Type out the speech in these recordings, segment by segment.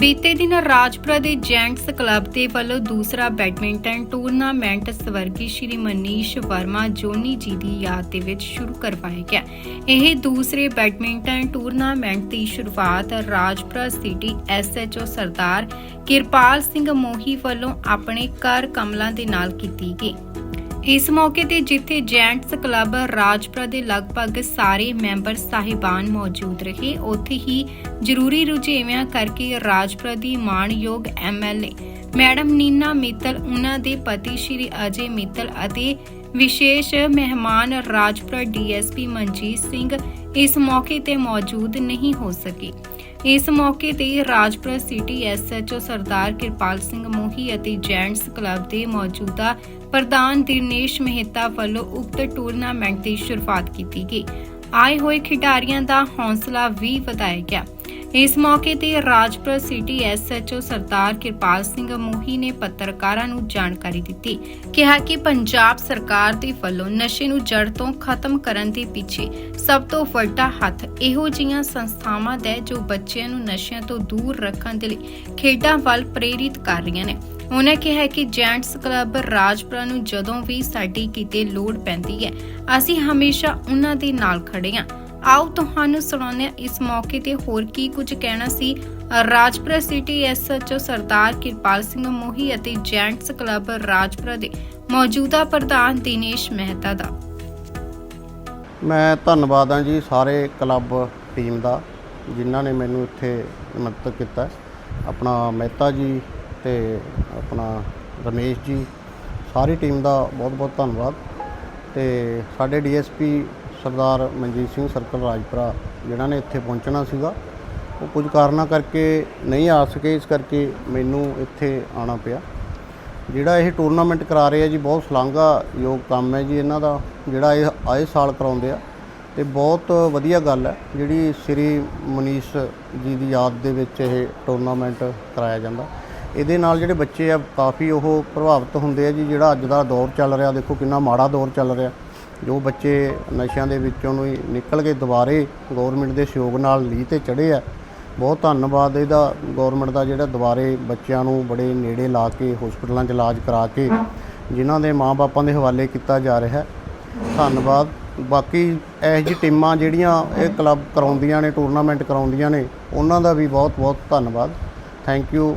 ਬੀਤੇ ਦਿਨ ਰਾਜਪੁਰਾ ਦੇ ਜੈਂਟਸ ਕਲੱਬ ਦੇ ਵੱਲੋਂ ਦੂਸਰਾ ਬੈਡਮਿੰਟਨ ਟੂਰਨਾਮੈਂਟ ਸਵਰਗੀ ਸ਼੍ਰੀ ਮਨੀਸ਼ ਵਰਮਾ, ਜੋਨੀ ਜੀ ਦੀ ਯਾਦ ਦੇ ਵਿੱਚ ਸ਼ੁਰੂ ਕਰਵਾਇਆ ਗਿਆ। ਇਹ ਦੂਸਰੇ ਬੈਡਮਿੰਟਨ ਟੂਰਨਾਮੈਂਟ ਦੀ ਸ਼ੁਰੂਆਤ ਰਾਜਪੁਰਾ ਸਿਟੀ ਐਸਐਚਓ ਸਰਦਾਰ ਕਿਰਪਾਲ ਸਿੰਘ ਮੋਹੀ ਵੱਲੋਂ ਆਪਣੇ ਘਰ ਕਮਲਾਂ ਦੇ ਨਾਲ ਕੀਤੀ ਗਈ। ਇਸ ਮੌਕੇ ਤੇ ਜਿੱਥੇ ਜੈਂਟਸ ਕਲੱਬ ਰਾਜਪੁਰਾ ਦੇ ਲਗਭਗ ਸਾਰੇ ਮੈਂਬਰ ਸਾਹਿਬਾਨ ਮੌਜੂਦ ਰਹੇ, ਉੱਥੇ ਹੀ ਜ਼ਰੂਰੀ ਰੁਝੇਵਿਆਂ ਕਰਕੇ ਰਾਜਪੁਰਾ ਦੀ ਮਾਣਯੋਗ ਐਮਐਲਏ ਮੈਡਮ ਨੀਨਾ ਮਿੱਤਲ, ਉਹਨਾਂ ਦੇ ਪਤੀ ਸ਼੍ਰੀ ਅਜੇ ਮਿੱਤਲ ਅਤੇ ਵਿਸ਼ੇਸ਼ ਮਹਿਮਾਨ ਰਾਜਪੁਰਾ ਡੀਐਸਪੀ ਮਨਜੀਤ ਸਿੰਘ ਇਸ ਮੌਕੇ ਤੇ ਮੌਜੂਦ ਨਹੀਂ ਹੋ ਸਕੇ। ਇਸ ਮੌਕੇ ਤੇ ਰਾਜਪੁਰਾ ਸਿਟੀ ਐਸਐਚਓ ਸਰਦਾਰ ਕਿਰਪਾਲ ਸਿੰਘ ਮੋਹੀ ਅਤੇ ਜੈਂਟਸ ਕਲੱਬ ਦੇ ਮੌਜੂਦਾ ਪ੍ਰਧਾਨ ਦਿਨੇਸ਼ ਮਹਿਤਾ ਵੱਲੋਂ ਉਕਤ ਟੂਰਨਾਮੈਂਟ ਦੀ ਸ਼ੁਰੂਆਤ ਕੀਤੀ ਗਈ। ਆਏ ਹੋਏ ਖਿਡਾਰੀਆਂ ਦਾ ਹੌਸਲਾ ਵੀ ਵਧਾਇਆ ਗਿਆ। ਇਸ ਮੌਕੇ ਤੇ ਰਾਜਪੁਰਾ ਸਿਟੀ ਐਸਐਚਓ ਸਰਦਾਰ ਕਿਰਪਾਲ ਸਿੰਘ ਮੋਹੀ ਨੇ ਪੱਤਰਕਾਰਾਂ ਨੂੰ ਜਾਣਕਾਰੀ ਦਿੱਤੀ। ਕਿਹਾ ਕਿ ਪੰਜਾਬ ਸਰਕਾਰ ਦੇ ਵੱਲੋਂ ਨਸ਼ੇ ਨੂੰ ਜੜ ਤੋਂ ਖਤਮ ਕਰਨ ਦੇ ਪਿੱਛੇ ਸਭ ਤੋਂ ਵੱਡਾ ਹੱਥ ਇਹੋ ਜਿਹੀਆਂ ਸੰਸਥਾਵਾਂ ਦਾ ਜੋ ਬੱਚਿਆਂ ਨੂੰ ਨਸ਼ਿਆਂ ਤੋਂ ਦੂਰ ਰੱਖਣ ਦੇ ਲਈ ਖੇਡਾਂ ਵੱਲ ਪ੍ਰੇਰਿਤ ਕਰ ਰਹੀਆਂ ਨੇ। ਉਹਨਾਂ ਕਿਹਾ ਕਿ ਜੈਂਟਸ ਕਲੱਬ ਰਾਜਪੁਰਾ ਨੂੰ ਜਦੋਂ ਵੀ ਸਾਡੀ ਕਿਤੇ ਲੋੜ ਪੈਂਦੀ ਹੈ, ਅਸੀਂ ਹਮੇਸ਼ਾ ਉਹਨਾਂ ਦੇ ਨਾਲ ਖੜੇ ਹਾਂ। ਆਓ ਤੁਹਾਨੂੰ ਸੁਣਾਉਂਦੇ ਇਸ ਮੌਕੇ ਤੇ ਹੋਰ ਕੀ ਕੁਝ ਕਹਿਣਾ ਸੀ ਰਾਜਪੁਰਾ ਸਿਟੀ ਐਸਐਚਓ ਸਰਦਾਰ ਕਿਰਪਾਲ ਸਿੰਘ ਮੋਹੀ ਅਤੇ ਜੈਂਟਸ ਕਲੱਬ ਰਾਜਪੁਰਾ ਦੇ ਮੌਜੂਦਾ ਪ੍ਰਧਾਨ ਦਿਨੇਸ਼ ਮਹਿਤਾ ਦਾ। ਮੈਂ ਧੰਨਵਾਦ ਹਾਂ ਜੀ ਸਾਰੇ ਕਲੱਬ ਟੀਮ ਦਾ, ਜਿਨ੍ਹਾਂ ਨੇ ਮੈਨੂੰ ਇੱਥੇ ਮਦਦ ਕੀਤਾ। ਆਪਣਾ ਮਹਿਤਾ ਜੀ ਤੇ ਆਪਣਾ ਰਮੇਸ਼ ਜੀ, ਸਾਰੀ ਟੀਮ ਦਾ ਬਹੁਤ ਬਹੁਤ ਧੰਨਵਾਦ। ਤੇ ਸਾਡੇ ਡੀਐਸਪੀ ਸਰਦਾਰ ਮਨਜੀਤ ਸਿੰਘ ਸਰਕਲ ਰਾਜਪੁਰਾ, ਜਿਨ੍ਹਾਂ ਨੇ ਇੱਥੇ ਪਹੁੰਚਣਾ ਸੀਗਾ, ਉਹ ਕੁਝ ਕਾਰਨਾਂ ਕਰਕੇ ਨਹੀਂ ਆ ਸਕੇ, ਇਸ ਕਰਕੇ ਮੈਨੂੰ ਇੱਥੇ ਆਉਣਾ ਪਿਆ। ਜਿਹੜਾ ਇਹ ਟੂਰਨਾਮੈਂਟ ਕਰਾ ਰਹੇ ਆ ਜੀ, ਬਹੁਤ ਸ਼ਲਾਘਾਯੋਗ ਕੰਮ ਹੈ ਜੀ ਇਹਨਾਂ ਦਾ, ਜਿਹੜਾ ਇਹ ਆਏ ਸਾਲ ਕਰਾਉਂਦੇ ਆ। ਤੇ ਬਹੁਤ ਵਧੀਆ ਗੱਲ ਹੈ, ਜਿਹੜੀ ਸ੍ਰੀ ਮਨੀਸ਼ ਜੀ ਦੀ ਯਾਦ ਦੇ ਵਿੱਚ ਇਹ ਟੂਰਨਾਮੈਂਟ ਕਰਾਇਆ ਜਾਂਦਾ। ਇਹਦੇ ਨਾਲ ਜਿਹੜੇ ਬੱਚੇ ਆ, ਕਾਫੀ ਉਹ ਪ੍ਰਭਾਵਿਤ ਹੁੰਦੇ ਆ ਜੀ, ਜਿਹੜਾ ਅੱਜ ਦਾ ਦੌਰ ਚੱਲ ਰਿਹਾ। ਦੇਖੋ ਕਿੰਨਾ ਮਾੜਾ ਦੌਰ ਚੱਲ ਰਿਹਾ। ਜੋ ਬੱਚੇ ਨਸ਼ਿਆਂ ਦੇ ਵਿੱਚੋਂ ਨੂੰ ਹੀ ਨਿਕਲ ਕੇ ਦੁਬਾਰੇ ਗਵਰਨਮੈਂਟ ਦੇ ਸਹਿਯੋਗ ਨਾਲ ਲੀਹ ਤੇ ਚੜ੍ਹੇ ਆ। ਬਹੁਤ ਧੰਨਵਾਦ ਇਹਦਾ ਗਵਰਨਮੈਂਟ ਦਾ ਜਿਹੜਾ ਦੁਬਾਰੇ ਬੱਚਿਆਂ ਨੂੰ ਬੜੇ ਨੇੜੇ ਲਾ ਕੇ, ਹਸਪਤਾਲਾਂ 'ਚ ਇਲਾਜ ਕਰਾ ਕੇ, ਜਿਨ੍ਹਾਂ ਦੇ ਮਾਪੇ ਦੇ ਹਵਾਲੇ ਕੀਤਾ ਜਾ ਰਿਹਾ ਹੈ। ਧੰਨਵਾਦ। ਬਾਕੀ ਇਹੋ ਜਿਹੀ ਟੀਮਾਂ ਜਿਹੜੀਆਂ ਇਹ ਕਲੱਬ ਕਰਾਉਂਦੀਆਂ ਨੇ, ਟੂਰਨਾਮੈਂਟ ਕਰਾਉਂਦੀਆਂ ਨੇ, ਉਹਨਾਂ ਦਾ ਵੀ ਬਹੁਤ ਬਹੁਤ ਧੰਨਵਾਦ। Thank you.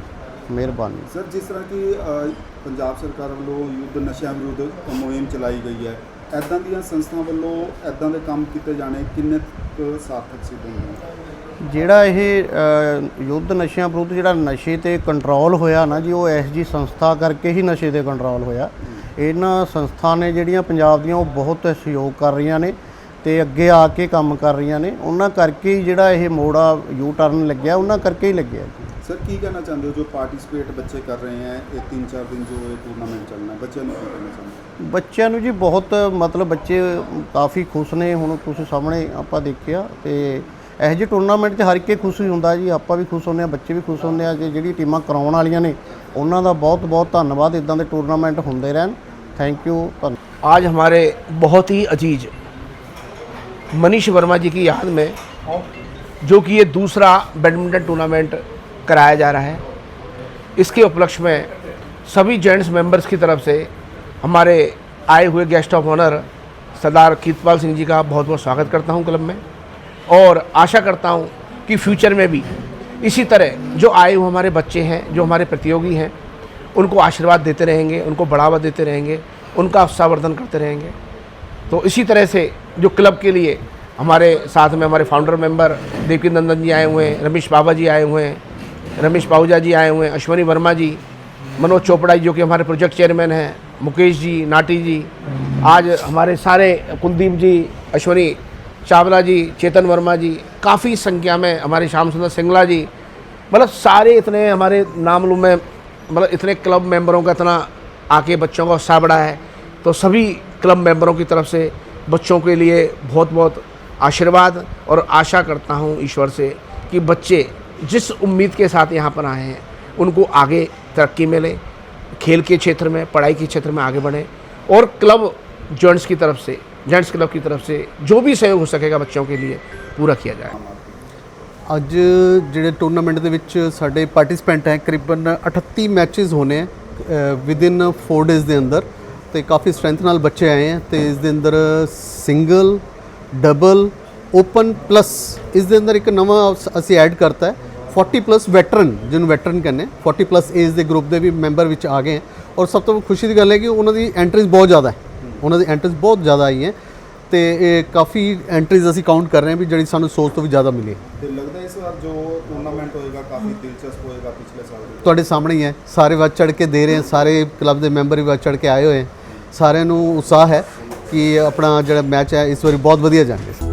ਮਿਹਰਬਾਨੀ। ਸਰ ਜਿਸ ਤਰ੍ਹਾਂ ਕਿ ਅ, ਪੰਜਾਬ ਸਰਕਾਰ ਵੱਲੋਂ ਯੁੱਧ ਨਸ਼ਿਆਂ ਵਿਰੁੱਧ ਮੁਹਿੰਮ ਚਲਾਈ ਗਈ ਹੈ ਐਦਾਂ ਦੀਆਂ ਸੰਸਥਾਵਾਂ ਵੱਲੋਂ ਐਦਾਂ ਦੇ ਕੰਮ ਕੀਤੇ ਜਾਣੇ ਕਿੰਨੇ ਕੁ ਸਾਰਥਕ ਸਿੱਧ ਹੋਣਗੇ ਜਿਹੜਾ ਇਹ ਅ, ਯੁੱਧ ਨਸ਼ਿਆਂ ਵਿਰੁੱਧ ਜਿਹੜਾ ਨਸ਼ੇ ਤੇ ਕੰਟਰੋਲ ਹੋਇਆ ਨਾ ਜੀ ਉਹ ਐਸਜੀ ਸੰਸਥਾ ਕਰਕੇ ਹੀ ਨਸ਼ੇ ਤੇ ਕੰਟਰੋਲ ਹੋਇਆ। ਇਹਨਾਂ ਸੰਸਥਾ ਨੇ ਜਿਹੜੀਆਂ ਪੰਜਾਬ ਦੀਆਂ ਉਹ ਬਹੁਤ ਸਹਿਯੋਗ ਕਰ ਰਹੀਆਂ ਨੇ ਤੇ ਅੱਗੇ ਆ ਕੇ ਕੰਮ ਕਰ ਰਹੀਆਂ ਨੇ। ਉਹਨਾਂ ਕਰਕੇ ਹੀ ਜਿਹੜਾ ਇਹ ਮੋੜਾ ਯੂ ਟਰਨ ਲੱਗਿਆ ਉਹਨਾਂ ਕਰਕੇ ਹੀ ਲੱਗਿਆ ਜੀ। ਸਰ ਕੀ ਕਹਿਣਾ ਚਾਹੁੰਦੇ ਹੋ ਜੋ ਪਾਰਟਿਸਿਪੇਟ ਬੱਚੇ ਕਰ ਰਹੇ ਹੈ ਇਹ 3-4 ਦਿਨ ਜੋ ਇਹ ਟੂਰਨਾਮੈਂਟ ਚੱਲਣਾ ਹੈ ਬੱਚਿਆਂ ਨੂੰ ਕੀ ਕਹਿਣਾ ਚਾਹੁੰਦੇ ਹੋ? ਬੱਚਿਆਂ ਨੂੰ ਜੀ ਬਹੁਤ ਮਤਲਬ ਬੱਚੇ ਕਾਫੀ ਖੁਸ਼ ਨੇ ਹੁਣ ਤੁਸੀਂ ਸਾਹਮਣੇ ਆਪਾਂ ਦੇਖਿਆ ਤੇ ਇਹੋ ਜਿਹੇ ਟੂਰਨਾਮੈਂਟ 'ਚ ਹਰ ਇੱਕ ਹੀ ਖੁਸ਼ ਹੀ ਹੁੰਦਾ ਜੀ ਆਪਾਂ ਵੀ ਖੁਸ਼ ਹੁੰਦੇ ਆ ਬੱਚੇ ਵੀ ਖੁਸ਼ ਹੁੰਦੇ ਆ ਕਿ ਜਿਹੜੀ ਟੀਮਾਂ ਕਰਾਉਣ ਵਾਲੀਆਂ ਨੇ ਉਹਨਾਂ ਦਾ ਬਹੁਤ ਬਹੁਤ ਧੰਨਵਾਦ ਇਦਾਂ ਦੇ ਟੂਰਨਾਮੈਂਟ ਹੁੰਦੇ ਰਹਿਣ ਥੈਂਕ ਯੂ ਧੰਨ आज हमारे बहुत ही अजीज मनीष वर्मा जी की याद में जो कि ये दूसरा बैडमिंटन टूर्नामेंट कराया जा रहा है। इसके उपलक्ष्य में सभी जेंट्स मेंबर्स की तरफ़ से हमारे आए हुए guest of honour Sardar Kitpal Singh ji का बहुत बहुत स्वागत करता हूँ क्लब में और आशा करता हूँ कि फ्यूचर में भी इसी तरह जो आए हुए हमारे बच्चे हैं, जो हमारे प्रतियोगी हैं, उनको आशीर्वाद देते रहेंगे, उनको बढ़ावा देते रहेंगे, उनका उत्साहवर्धन करते रहेंगे। तो इसी तरह से जो क्लब के लिए हमारे साथ में हमारे फाउंडर मेंबर देवकी नंदन जी आए हुए हैं, रमेश बाबा जी आए हुए हैं रमेश पाहुजा जी आए हुए हैं, अश्वनी वर्मा जी, मनोज चोपड़ा जी, जो कि हमारे प्रोजेक्ट चेयरमैन हैं, मुकेश जी, नाटी जी, आज हमारे सारे कुलदीप जी, अश्वनी, चावला जी, चेतन वर्मा जी, काफ़ी संख्या में हमारे श्याम सुंदर सिंगला जी मतलब सारे इतने हमारे नाम में मतलब इतने क्लब मेंबरों का इतना आके बच्चों का उत्साह बढ़ा है। तो सभी क्लब मेंबरों की तरफ़ से बच्चों के लिए बहुत बहुत आशीर्वाद और आशा करता हूँ ईश्वर से कि बच्चे जिस उम्मीद के साथ यहाँ पर आए हैं उनको आगे तरक्की मिले खेल के क्षेत्र में पढ़ाई के क्षेत्र में आगे बढ़ें और क्लब जॉइंट्स की तरफ से जेंट्स क्लब की तरफ से जो भी सहयोग हो सकेगा बच्चों के लिए पूरा किया जाए ਅੱਜ ਜਿਹੜੇ ਟੂਰਨਾਮੈਂਟ ਦੇ ਵਿੱਚ ਸਾਡੇ ਪਾਰਟਿਸਪੈਂਟ ਹੈ ਕਰੀਬਨ 38 ਮੈਚਸ ਹੋਣੇ ਹੈ ਵਿਦਿਨ 4 ਡੇਜ਼ ਦੇ ਅੰਦਰ ਤੇ ਕਾਫੀ ਸਟਰੈਂਥ ਨਾਲ ਬੱਚੇ ਆਏ ਹੈ ਤੇ ਇਸ ਦੇ ਅੰਦਰ ਸਿੰਗਲ ਡਬਲ ਓਪਨ ਪਲੱਸ ਇਸ ਦੇ ਅੰਦਰ ਇੱਕ ਨਵਾਂ ਅਸ- ਅਸੀਂ ਐਡ ਕਰਤਾ ਹੈ 40 ਪਲੱਸ ਵੈਟਰਨ ਜਿਹਨੂੰ ਵੈਟਰਨ ਕਹਿੰਦੇ 40 ਪਲੱਸ ਏਜ ਦੇ ਗਰੁੱਪ ਦੇ ਵੀ ਮੈਂਬਰ ਵਿੱਚ ਆ ਗਏ ਔਰ ਸਭ ਤੋਂ ਖੁਸ਼ੀ ਦੀ ਗੱਲ ਹੈ ਕਿ ਉਹਨਾਂ ਦੀ ਐਂਟਰੀਜ਼ ਬਹੁਤ ਜ਼ਿਆਦਾ ਹੈ। ਉਹਨਾਂ ਦੀ ਐਂਟਰੀਜ਼ ਬਹੁਤ ਜ਼ਿਆਦਾ ਆਈ ਹੈ ਤੇ ਇਹ ਕਾਫੀ ਐਂਟਰੀਜ਼ ਅਸੀਂ ਕਾਊਂਟ ਕਰ ਰਹੇ ਹਾਂ ਵੀ ਜਿਹੜੀ ਸਾਨੂੰ ਸੋਚ ਤੋਂ ਵੀ ਜ਼ਿਆਦਾ ਮਿਲੀ ਹੈ। ਤੇ ਲੱਗਦਾ ਇਸ ਵਾਰ ਜੋ ਟੂਰਨਾਮੈਂਟ ਹੋਏਗਾ ਕਾਫੀ ਦਿਲਚਸਪ ਹੋਏਗਾ ਪਿਛਲੇ ਸਾਲ ਦੇ ਤੁਹਾਡੇ ਸਾਹਮਣੇ ਹੀ ਹੈ। ਸਾਰੇ ਵੱਧ ਚੜ ਕੇ ਦੇ ਰਹੇ ਹੈ ਸਾਰੇ ਕਲੱਬ ਦੇ ਮੈਂਬਰ ਵੀ ਵੱਧ ਚੜ ਕੇ ਆਏ ਹੋਏ ਸਾਰਿਆਂ ਨੂੰ ਉਤਸ਼ਾਹ ਹੈ ਕਿ ਆਪਣਾ ਜਿਹੜਾ ਮੈਚ ਹੈ ਇਸ ਵਾਰੀ ਬਹੁਤ ਵਧੀਆ ਜਾਣਗੇ।